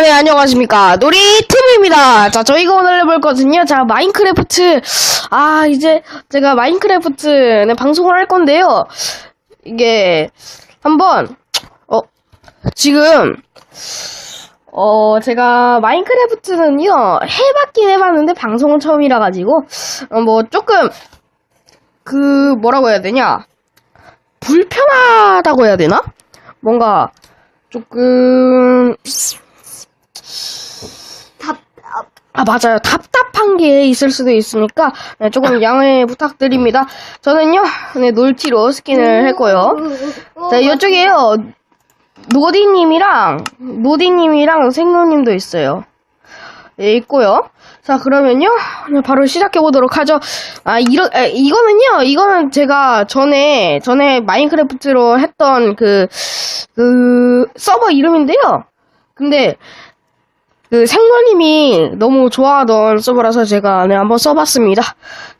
아, 네, 안녕하십니까. 놀이팀입니다. 자, 저희가 오늘 해볼 거거든요. 자, 마인크래프트. 아, 이제 제가 마인크래프트 네, 방송을 할 건데요. 이게, 한번, 어, 지금, 어, 제가 마인크래프트는요, 해봤긴 해봤는데 방송은 처음이라 가지고, 어, 뭐, 조금, 그, 뭐라고 해야 되냐. 불편하다고 해야 되나? 뭔가, 조금, 답, 아, 맞아요. 답답한 게 있을 수도 있으니까, 네, 조금 양해 부탁드립니다. 저는요, 네, 놀티로 스킨을 했고요. 자, 이쪽에요, 노디님이랑, 노디님이랑 생노님도 있어요. 예, 있고요. 자, 그러면요, 그냥 바로 시작해 보도록 하죠. 아, 에, 이거는요, 이거는 제가 전에, 전에 마인크래프트로 했던 그, 그, 서버 이름인데요. 근데, 그 생노님이 너무 좋아하던 서버라서 제가 네, 한번 써봤습니다.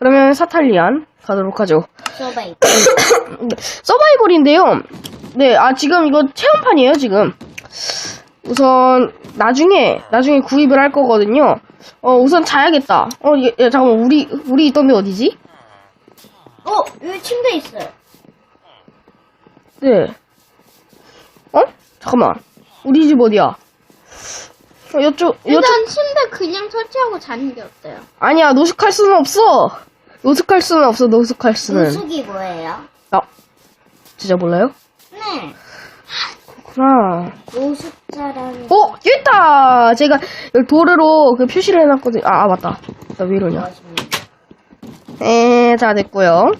그러면 사탈리안 가도록 하죠. 서바이. 서바이벌인데요. 네, 아 지금 이거 체험판이에요 지금. 우선 나중에 나중에 구입을 할 거거든요. 어 우선 자야겠다. 어 예, 예, 잠깐만 우리 우리 있던 데 어디지? 어, 여기 침대 있어요. 네. 어? 잠깐만. 우리 집 어디야? 어, 여쪽 여쪽 일단 침대 그냥 설치하고 자는 게 어때요? 아니야 노숙할 수는 없어. 노숙할 수는 없어 노숙할 수는. 노숙이 뭐예요? 아 진짜 몰라요? 네. 그렇구나. 노숙자라는 어, 있다! 제가 여기 도르로 그 표시를 해놨거든요. 아, 아, 맞다. 나. 것입니다. 에, 자, 됐고요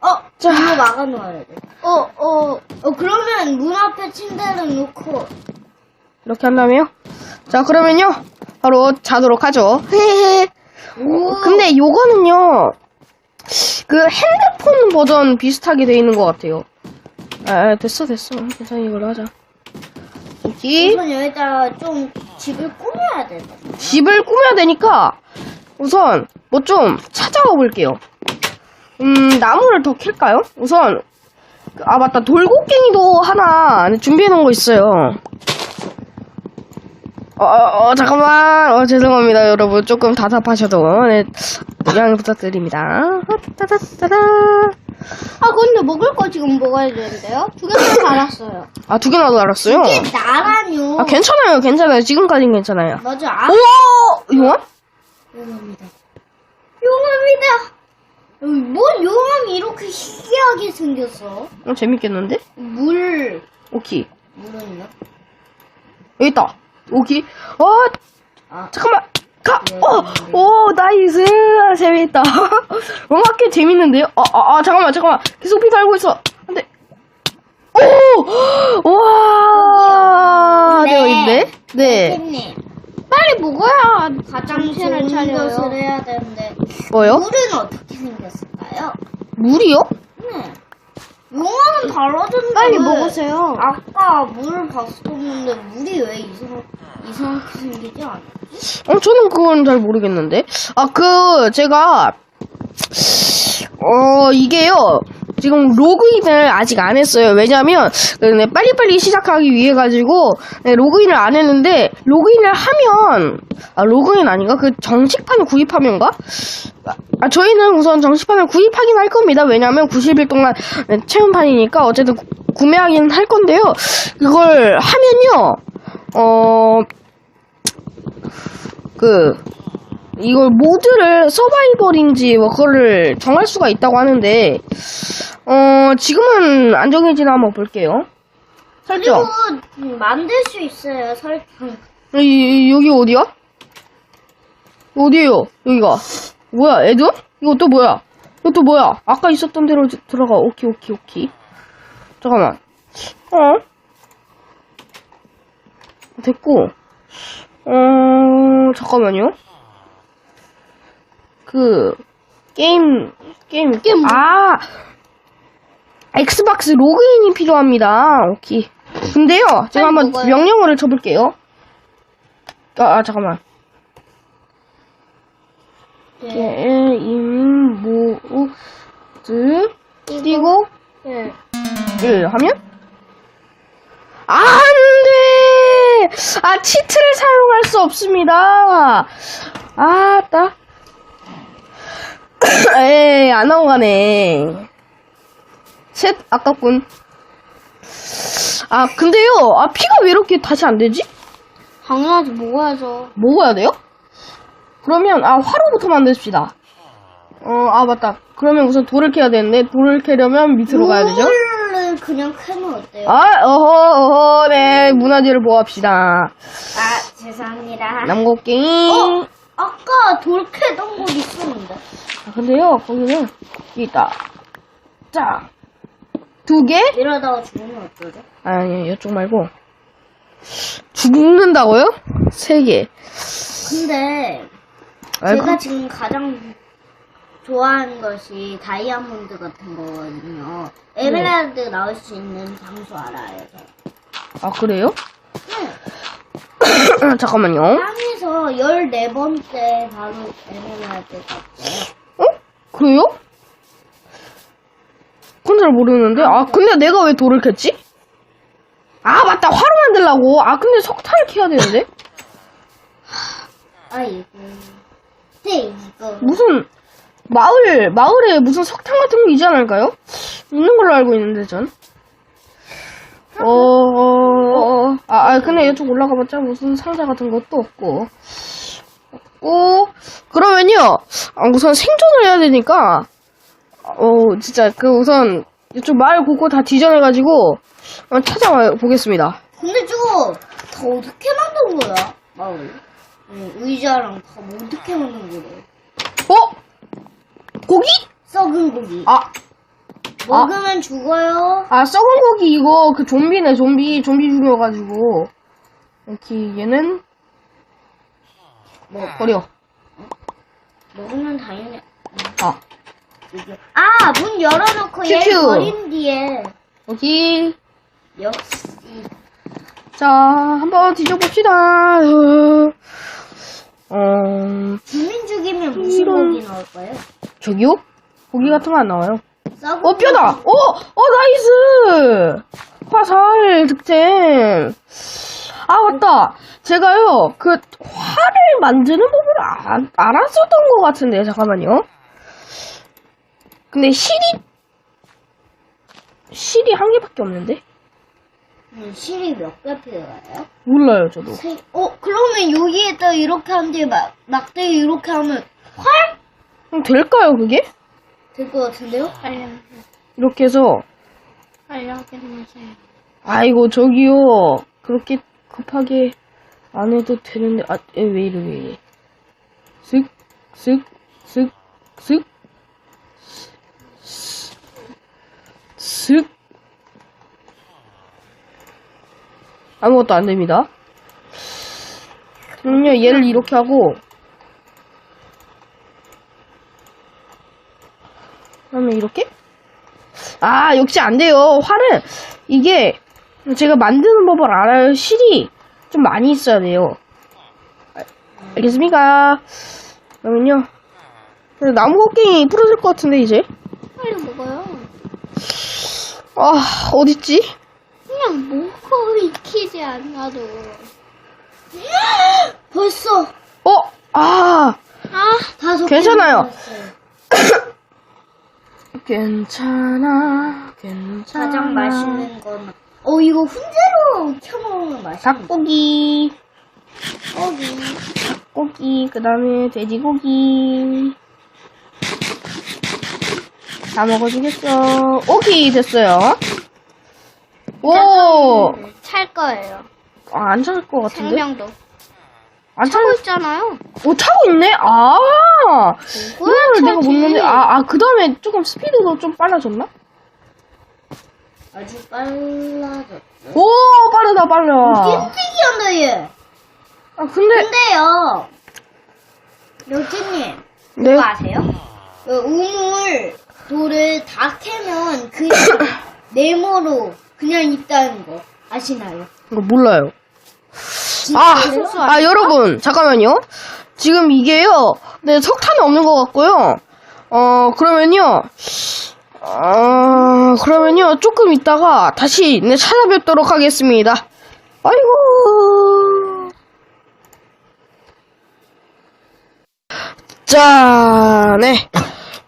어, 자. 문을 막아놓아야 돼. 어, 어, 어, 그러면 문 앞에 침대를 놓고. 이렇게 한다며요? 자, 그러면요. 바로 자도록 하죠. 오, 근데 요거는요. 그 핸드폰 버전 비슷하게 돼 있는 것 같아요. 아, 됐어, 됐어. 괜찮아, 이걸로 하자. 여기 우선 여기다가 좀 집을 꾸며야 돼. 집을 꾸며야 되니까 우선 뭐 좀 찾아와 볼게요. 음, 나무를 더 캘까요? 우선 그- 아 맞다 돌고갱이도 하나 준비해 놓은 거 있어요. 어, 어, 어, 잠깐만 어, 죄송합니다 여러분 조금 답답하셔도 네, 양해 부탁드립니다. 따다따다. 아, 근데 먹을 거 지금 먹어야 되는데요? 두 개만 달았어요. 아 두 개나 도 알았어요. 이게 나라뇨. 아 괜찮아요 괜찮아요 지금까지는 괜찮아요. 맞아. 아, 오 용암? 용암이다. 용암이다. 음, 뭔 용암이 이렇게 희귀하게 생겼어? 어, 재밌겠는데? 물, 오케이 물은요? 여기 있다. 오케이. 어, 아, 잠깐만. 가. 네, 어, 네. 오, 나이스. 재밌다. 꽤 재밌는데요? 아, 아, 아, 잠깐만, 잠깐만. 계속 피 달고 있어. 안 돼. 오! 와! 네. 되어 있네. 네. 빨리 먹어야 가장체를 차려요. 것을 해야 되는데. 뭐요? 물은 어떻게 생겼을까요? 물이요? 네. 용암은 달라졌는데. 빨리 먹으세요. 아까 물을 봤었는데 물이 왜 이상, 이상하게 생기지 않아? 어, 저는 그건 잘 모르겠는데. 아, 그, 제가, 어, 이게요. 지금 로그인을 아직 안 했어요. 왜냐면, 그, 네, 빨리빨리 시작하기 위해 가지고, 네, 로그인을 안 했는데, 로그인을 하면, 아, 로그인 아닌가? 그 정식판을 구입하면가? 아, 아, 저희는 우선 정식판을 구입하긴 할 겁니다. 왜냐면 90일 동안 네, 체험판이니까 어쨌든 구- 구매하긴 할 건데요. 그걸 하면요, 어, 그 이걸 모드를 서바이벌인지 뭐 그거를 정할 수가 있다고 하는데 어 지금은 안 정해지나 한번 볼게요. 설정. 그리고 만들 수 있어요, 설정. 이, 이- 여기 어디야? 어디에요? 여기가 뭐야? 애드? 이거 또 뭐야? 이거 또 뭐야? 아까 있었던 대로 지- 들어가. 오케이 오케이 오케이. 잠깐만. 어? 됐고. 어 잠깐만요. 그 게임 게임 게임 뭐? 아 엑스박스 로그인이 필요합니다. 오케이. 근데요, 제가 한번 먹어요. 명령어를 쳐볼게요. 아, 아 잠깐만. 네. 게임 모드 띄고 네. 1 하면 안 돼! 아, 치트를 사용할 수 없습니다. 아, 따. 에이, 안 넘어가네. 셋, 아깝군. 아, 근데요, 아, 피가 왜 이렇게 다시 안 되지? 당연하지 먹어야죠. 먹어야 돼요? 그러면, 아, 화로부터 만듭시다. 어, 아, 맞다. 그러면 우선 돌을 캐야 되는데, 돌을 캐려면 밑으로 가야 되죠? 물을 그냥 캐면 어때요? 아, 어허, 어허, 네, 문화재를 보호합시다. 아 죄송합니다. 남곡갱이. 어? 아까 돌 캐던 곳 있었는데. 아, 근데요, 거기는, 여기 있다. 자, 두 개? 이러다가 죽으면 어쩌죠? 아니, 이쪽 말고. 죽는다고요? 세 개. 근데 아이고. 제가 지금 가장 좋아하는 것이 다이아몬드 같은 거거든요. 에메랄드 나올 수 있는 장소 알아요. 저. 아, 그래요? 네. 잠깐만요. 땅에서 14번째 바로 에메랄드 같아요. 어? 그래요? 그건 잘 모르는데. 아, 근데 내가 왜 돌을 캤지? 아, 맞다. 화로 만들라고. 아, 근데 석탄을 캐야 되는데? 아이고. 네, 이거. 무슨, 마을, 마을에 무슨 석탄 같은 거 있지 않을까요? 있는 걸로 알고 있는데, 전. 어, 어, 어. 아, 아, 근데 이쪽 올라가봤자 무슨 상자 같은 것도 없고. 없고, 그러면요, 아, 우선 생존을 해야 되니까, 어, 진짜, 그 우선, 이쪽 마을 곳곳 다 뒤져내가지고, 한번 찾아와 보겠습니다. 근데 저거 다 어떻게 만든 거야? 마을. 응, 의자랑 다 어떻게 만든 거래? 어? 고기? 썩은 고기. 아, 먹으면 죽어요. 아, 썩은 고기 이거 그 좀비네, 좀비. 좀비 죽여가지고. 이렇게 얘는 뭐 버려. 먹으면 당연히. 아. 아, 문 열어놓고 얘 큐큐. 버린 뒤에. 여기. 역시. 자, 한번 뒤져봅시다. 어, 어, 주민 죽이면 무슨 이런. 고기 나올까요? 저기요? 고기 같은 거 안 나와요. 썩은 어, 뼈다! 고기. 어, 어, 나이스! 화살 득템. 아, 맞다. 제가요, 그, 활을 만드는 법을 안, 알았었던 것 같은데, 잠깐만요. 근데 실이, 실이 한 개밖에 없는데? 음, 실이 몇 개 필요해요? 몰라요, 저도. 세- 어, 그러면 여기에다 이렇게 한 뒤에 막, 막대기 이렇게 하면 활? 그럼 될까요, 그게? 될 것 같은데요? 알려, 이렇게 해서, 알려주세요. 아이고, 저기요. 그렇게 급하게 안 해도 되는데, 아, 에, 왜 쓱, 쓱. 아무것도 안 됩니다. 그럼요, 얘를 이렇게 하고, 그러면 이렇게? 아, 역시 안 돼요. 활은, 이게, 제가 만드는 법을 알아요. 실이 좀 많이 있어야 돼요. 알- 알겠습니까? 그러면요. 그래서 나무 곡괭이 부러질 것 같은데, 이제. 빨리 먹어요. 아, 어딨지? 그냥 먹어, 익히지 않아도. 벌써, 어, 아, 아, 다섯 개 괜찮아요. 괜찮아, 괜찮아. 가장 맛있는 건, 어, 이거 훈제로 켜먹으면 맛있는 닭고기. 고기, 그 다음에 돼지고기. 다 먹어주겠어. 오케이, 됐어요. 오! 찰 거예요. 아, 안 찾을 것 같은데? 생명도. 안 차고 찾을, 있잖아요. 오, 차고 있네? 아! 이걸 내가 차지. 먹는데, 아, 아, 그 다음에 조금 스피드도 좀 빨라졌나? 아주 빨라졌어. 오, 빠르다, 빨라. 한다, 얘. 아, 근데, 근데요, 여기님, 네. 그거 아세요? 그 우물 돌을 다 캐면 그냥 네모로 그냥 있다는 거 아시나요? 이거 몰라요. 아, 아, 여러분, 잠깐만요. 지금 이게요, 네, 석탄이 없는 것 같고요. 어, 그러면요, 아, 그러면요. 조금 있다가 다시 네, 찾아뵙도록 하겠습니다. 아이고. 자, 네.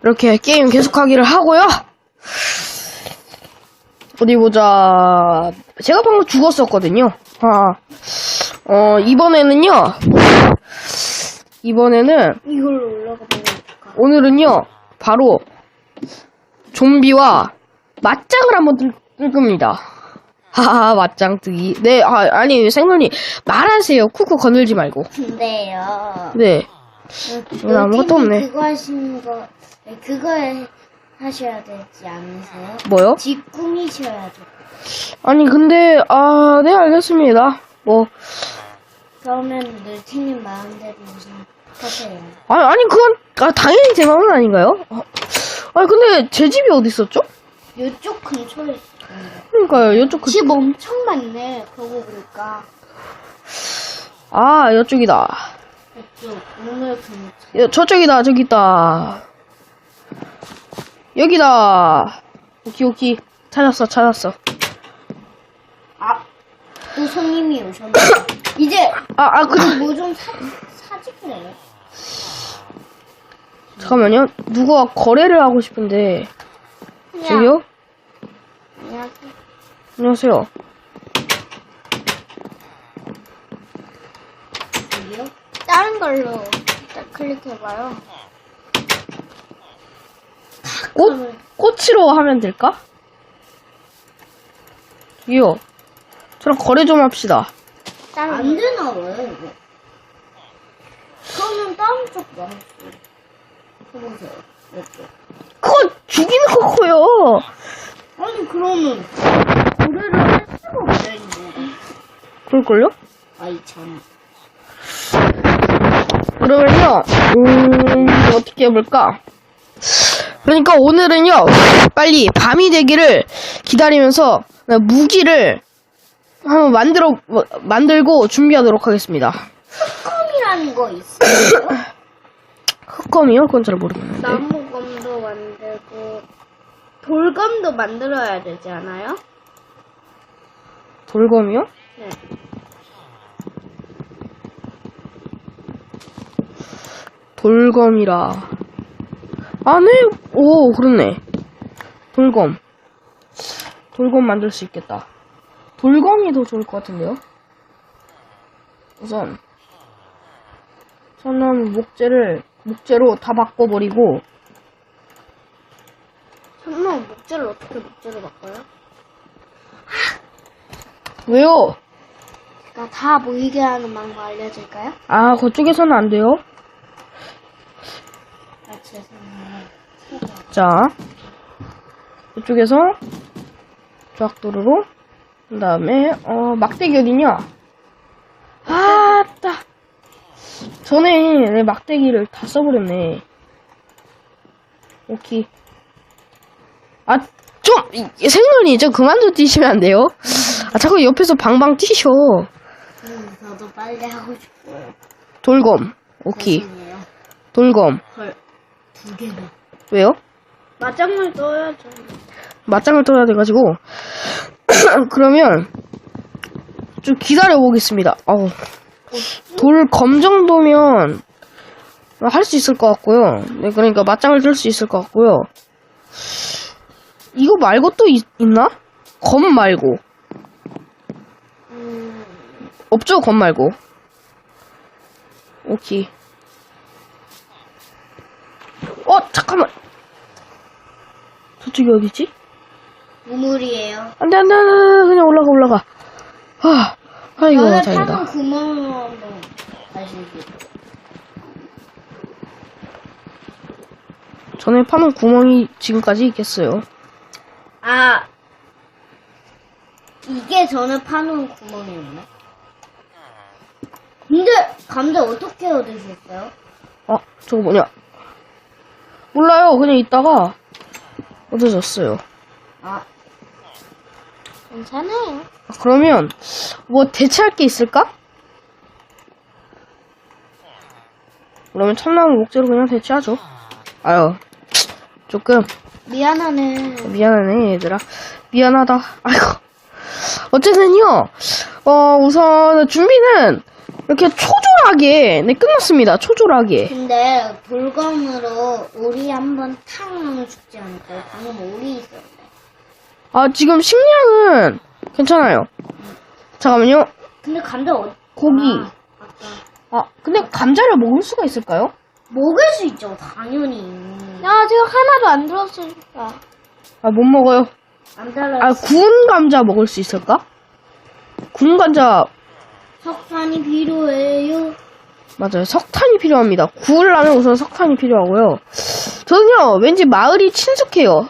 이렇게 게임 계속하기를 하고요. 어디 보자. 제가 방금 죽었었거든요. 아, 어, 이번에는요. 이번에는 이걸로 올라가 보니까 오늘은요. 바로 좀비와 맞짱을 한번 뜰, 뜰 겁니다. 하하, 맞짱 뜨기. 네, 아, 아니, 생선이 말하세요. 쿡쿡 거늘지 말고. 근데요. 네. 그, 아무것도 없네. 그거 하시는 거, 네, 그거 해- 하셔야 되지 않으세요? 뭐요? 직궁이셔야죠. 아니, 근데, 아, 네, 알겠습니다. 뭐, 그러면 늘티님 마음대로 무슨 하세요. 아니, 아니, 그건, 아, 당연히 제 마음은 아닌가요? 아, 아니, 근데 제 집이 어디 있었죠? 이쪽 근처에 있던데. 그러니까요, 이쪽 그, 집 엄청 많네. 그러고 보니까. 아, 이쪽이다. 이쪽 오늘 근처. 여, 저쪽이다, 저기 있다. 여기다. 오키, 오키. 찾았어, 찾았어. 아, 또 손님이 오셨네. 이제 아, 아, 그, 뭐 좀 사, 사지 그래. 잠깐만요. 누가 거래를 하고 싶은데. 저기요? 안녕하세요. 안녕하세요. 여기요? 다른 걸로 일단 클릭해봐요. 꽃, 꽃으로 하면 될까? 저기요. 저랑 거래 좀 합시다. 다른 안 되나 봐요, 이거. 그러면 다른 쪽 나왔어. 그거 죽이는 거 커요. 아니, 그러면 거래를 할 수가 없네, 이거. 그럴걸요? 아, 이 참. 그러면요, 음, 어떻게 해볼까? 그러니까 오늘은요, 빨리 밤이 되기를 기다리면서 무기를 한번 만들어, 뭐, 만들고 준비하도록 하겠습니다. 껌이라는 거 있어요? 흑검이요? 그건 잘 모르겠는데. 나무검도 만들고, 돌검도 만들어야 되지 않아요? 돌검이요? 네. 돌검이라. 아, 네. 오, 그렇네. 돌검. 돌검 만들 수 있겠다. 돌검이 더 좋을 것 같은데요? 우선, 저는 목재를, 목재로 다 바꿔버리고, 설마 목재를 어떻게 목재로 바꿔요? 왜요? 제가 다 모이게 하는 방법 알려줄까요? 아, 그쪽에서는 안 돼요. 아, 죄송해요. 자, 이쪽에서 쫙도르로 그 다음에 어 막대기 어디냐? 아따 전에 내 막대기를 다 써버렸네. 오케이. 아, 좀, 이- 생눈이 좀 그만 좀 뛰시면 안 돼요? 아, 자꾸 옆에서 방방 뛰셔. 음, 저도 빨리 하고 싶어요. 돌검. 오케이. 죄송해요. 돌검. 헐, 두 개나. 왜요? 맞장을 떠야죠. 맞짱을 떠야 돼가지고 그러면 좀 기다려 보겠습니다. 어우, 돌 검 정도면 할 수 있을 것 같고요. 네, 그러니까 맞짱을 뜰 수 있을 것 같고요. 이거 말고 또 있, 있나? 검 말고 음, 없죠? 검 말고. 오케이. 어 잠깐만. 저쪽이 어디지? 우물이에요. 안 돼 안 돼 안 돼 그냥 올라가 올라가 아 아이고 한번 가시기. 전에 파는 구멍이 지금까지 있겠어요 아, 이게 전에 파는 구멍이었네. 근데 감자 어떻게 얻으셨어요? 아 저거 뭐냐 몰라요 그냥 있다가 얻어졌어요 아, 괜찮아요. 아, 그러면 뭐 대체할 게 있을까? 그러면 참나무 목재로 그냥 대체하죠 아유 조금 미안하네. 미안하네 얘들아 미안하다 아이고 어쨌든요 어 우선 준비는 이렇게 초조하게, 네, 끝났습니다. 초조하게. 근데 돌검으로 오리 한번 탕 하면 죽지 않을까요? 방금 오리 있었는데. 아, 지금 식량은 괜찮아요. 잠깐만요. 근데 감자 어 고기. 아, 아까 아, 근데 감자를 먹을 수가 있을까요? 먹을 수 있죠, 당연히. 야, 지금 하나도 안 들었으니까. 아, 못 먹어요. 안 달라. 아, 구운 감자 먹을 수 있을까? 구운 감자, 석탄이 필요해요. 맞아요. 석탄이 필요합니다. 구우려면 우선 석탄이 필요하고요. 저는요, 왠지 마을이 친숙해요.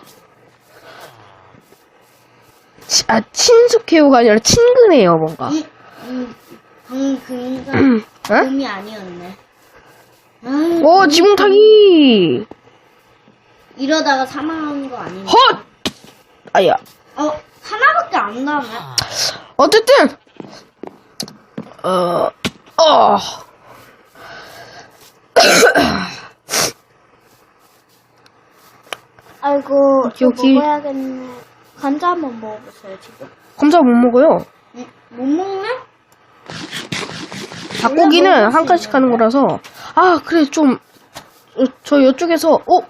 치- 아, 친숙해요가 아니라 친근해요, 뭔가. 음, 음, 방금 그 인간 어? 금이 아니었네. 아유, 오, 지붕 타기! 이러다가 사망하는 거 아닌가? 헛! 아야. 어, 하나밖에 안 나오네. 어쨌든, 어, 어. 아이고, 오케이. 먹어야겠네. 감자 한번 먹어보세요, 지금. 감자 못 먹어요. 음, 못 먹네? 닭고기는 한 칸씩. 하는 거라서. 아, 그래, 좀, 어, 저 이쪽에서, 오!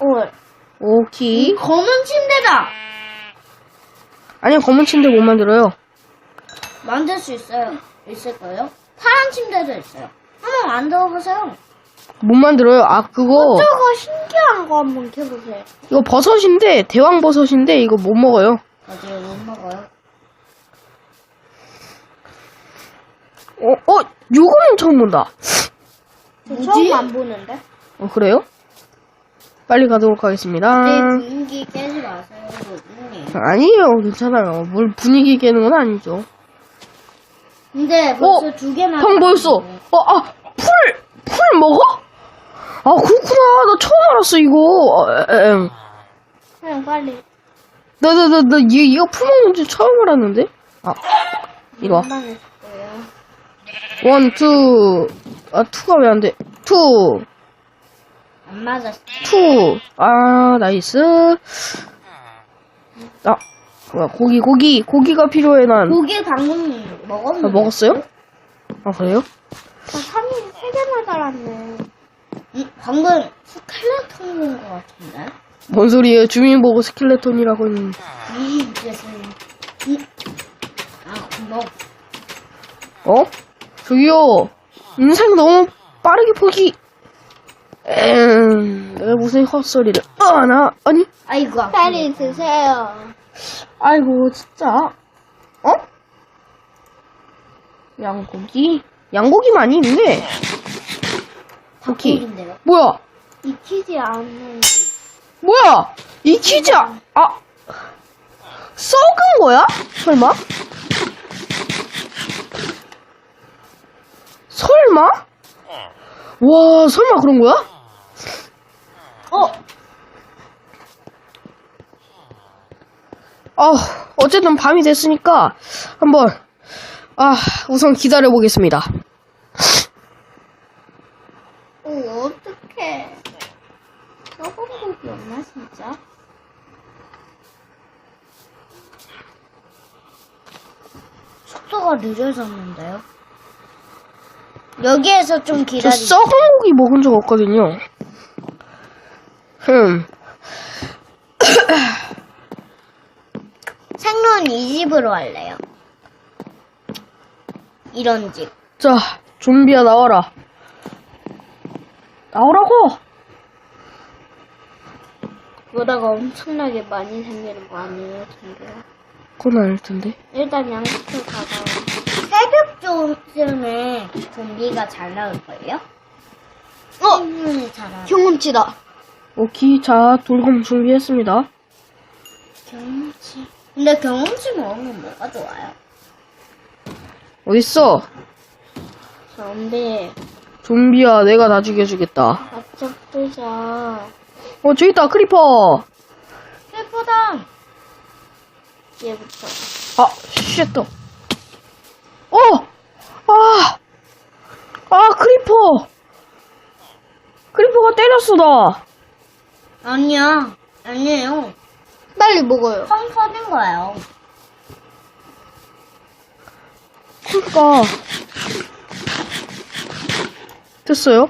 오, 오케이. 검은 침대다! 아니요, 검은 침대 못 만들어요. 만들 수 있어요. 있을까요? 파란 침대도 있어요. 한번 만들어보세요. 못 만들어요. 아, 그거, 저거 신기한 거 한번 켜보세요. 이거 버섯인데, 대왕 버섯인데, 이거 못 먹어요. 맞아요, 못 먹어요. 어, 어, 요거는 처음 본다. 저 뭐지? 처음 안 보는데? 어, 그래요? 빨리 가도록 하겠습니다. 내 분위기 깨지 마세요. 아니에요, 괜찮아요. 뭘 분위기 깨는 건 아니죠. 근데 벌써 두 개나. 형 뭐였어? 어, 아, 풀, 풀 먹어? 아, 그렇구나. 나 처음 알았어, 이거. 어, 에, 에. 그냥 빨리. 나, 나, 나, 나, 얘, 얘가 풀 먹는 줄 처음 알았는데? 아, 이리 와. 거예요. 원, 투. 아, 투가 왜 안 돼? 투, 안 맞았어. 투. 아, 나이스. 아, 뭐야, 고기, 고기, 고기가 필요해, 난. 고기 방금 먹었는데. 아, 먹었어요? 아, 그래요? 나 3일 3개나 달았네. 응, 방금 스켈레톤 본것 같은데? 뭔 소리예요? 주민 보고 스켈레톤이라고 했는데. 이 죄송해요. 응. 아, 고마워. 어? 저기요. 인생 너무 빠르게 포기. 에음, 내가 무슨 헛소리를. 아, 나, 아니. 아이고. 빨리 드세요. 아이고, 진짜. 어? 양고기? 양고기만 있는데. 닭고기인데요. 뭐야? 익히지 않는. 뭐야? 익히지, 아, 아. 썩은 거야? 설마? 설마? 와, 설마 그런 거야? 어, 아, 어쨌든 밤이 됐으니까 한번 아, 우선 기다려 보겠습니다. 오, 어떡해. 썩은 고기 없나, 진짜? 속도가 늦어졌는데요. 여기에서 좀 저 기다리세요. 썩은 고기 먹은 적 없거든요. 흠. 생론 이 집으로 할래요. 이런 집. 자, 좀비야 나와라. 나오라고. 그러다가 엄청나게 많이 생기는 거 아니에요, 근데요? 그건 아닐 텐데. 일단 양식표 가봐요. 새벽쯤에 좀비가 잘 나올걸요? 어! 생론이 잘 나올 경험치다. 오케이, 자, 돌검 준비했습니다. 경험치. 근데 경험치 먹으면 뭐가 좋아요? 어딨어? 좀비, 좀비야, 내가 다 죽여주겠다. 앞쪽 뜨자. 어, 저기 있다, 크리퍼. 예쁘다. 얘부터. 아, 쉣. 어! 아! 아, 크리퍼! 크리퍼가 때렸어, 나. 아니야. 아니에요. 빨리 먹어요. 펑 터진 거예요. 그니까. 됐어요.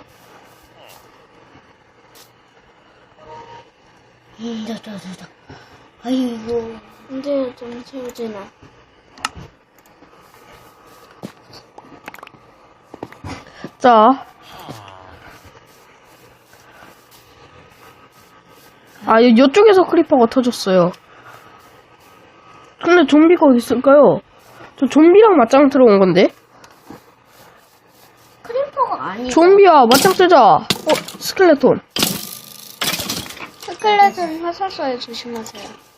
음, 됐다, 됐다. 아이고. 근데 좀 세우지나. 자. 아, 이- 이쪽에서 크리퍼가 터졌어요. 근데 좀비가 어디 있을까요? 저 좀비랑 맞짱 들어온 건데? 크리퍼가 아니고. 좀비야, 맞짱 뜨자. 어, 스켈레톤. 스켈레톤 화살 쏴요 조심하세요.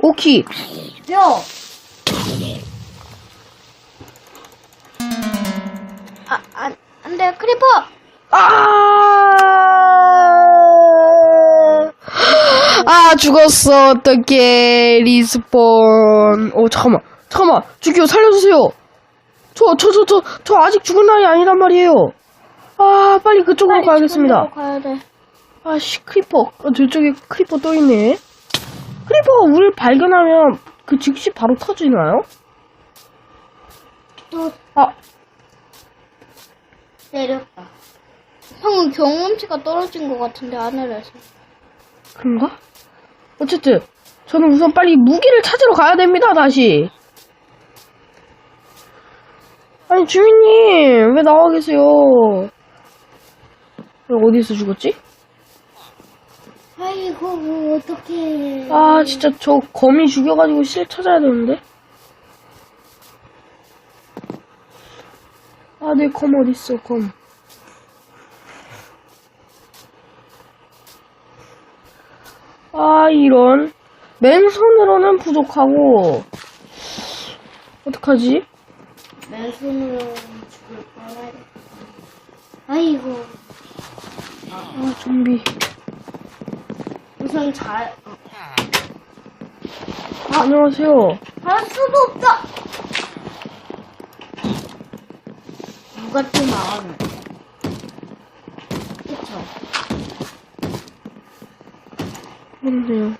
오키. 뼈. 아, 안, 안 돼, 크리퍼! 아! 아, 죽었어. 어떡해. 리스폰. 어, 잠깐만. 잠깐만. 죽여, 살려주세요. 저, 저, 저, 저, 저 아직 죽은 날이 아니란 말이에요. 아, 빨리 그쪽으로 빨리 가야겠습니다. 가야 돼. 아씨, 크리퍼. 어, 저쪽에 크리퍼 또 있네. 크리퍼가 우리를 발견하면 그 즉시 바로 터지나요? 또 아, 때렸다. 방금 경험치가 떨어진 것 같은데, 하늘에서. 그런가? 어쨌든, 저는 우선 빨리 무기를 찾으러 가야 됩니다, 다시. 아니, 주민님, 왜 나와 계세요? 왜 어디서 죽었지? 아이고, 뭐 어떡해. 아, 진짜 저 거미 죽여가지고 실 찾아야 되는데. 아, 내 검 어딨어, 검. 아, 이런. 맨손으로는 부족하고. 어떡하지? 맨손으로 죽을 뻔해. 아이고. 아, 좀비. 우선 잘, 어, 아, 안녕하세요. 할 수도 없다! 누가 또 나가네. 그쵸? 뭔데요?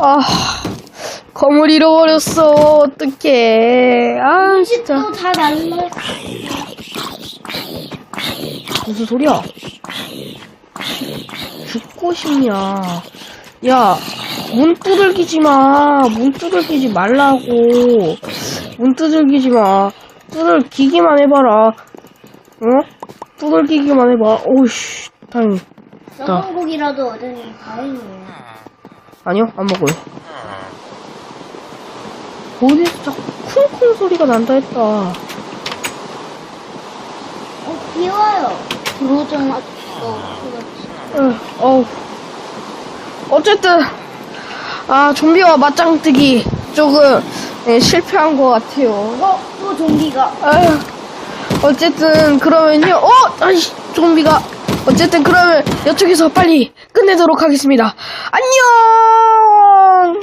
아, 검을 잃어버렸어. 어떡해. 아, 진짜. 또다 날려. 무슨 소리야? 죽고 싶냐? 야, 문 두들기지 마. 문 두들기지 말라고. 문 두들기지 마. 두들기기만 해봐라. 어? 두들기기만 해봐. 오우씨, 다행히. 썩은 고기라도 얻으니 다행이에요. 아니요, 안 먹어요. 어디서 자꾸 쿵쿵 소리가 난다 했다. 어, 비와요. 들어오자마자 또 그렇지. 어. 어쨌든, 아, 좀비와 맞짱 뜨기 조금 예, 실패한 것 같아요. 어, 또 좀비가. 어쨌든, 그러면요. 어! 아이씨, 좀비가. 어쨌든, 그러면 이쪽에서 빨리 끝내도록 하겠습니다. 안녕!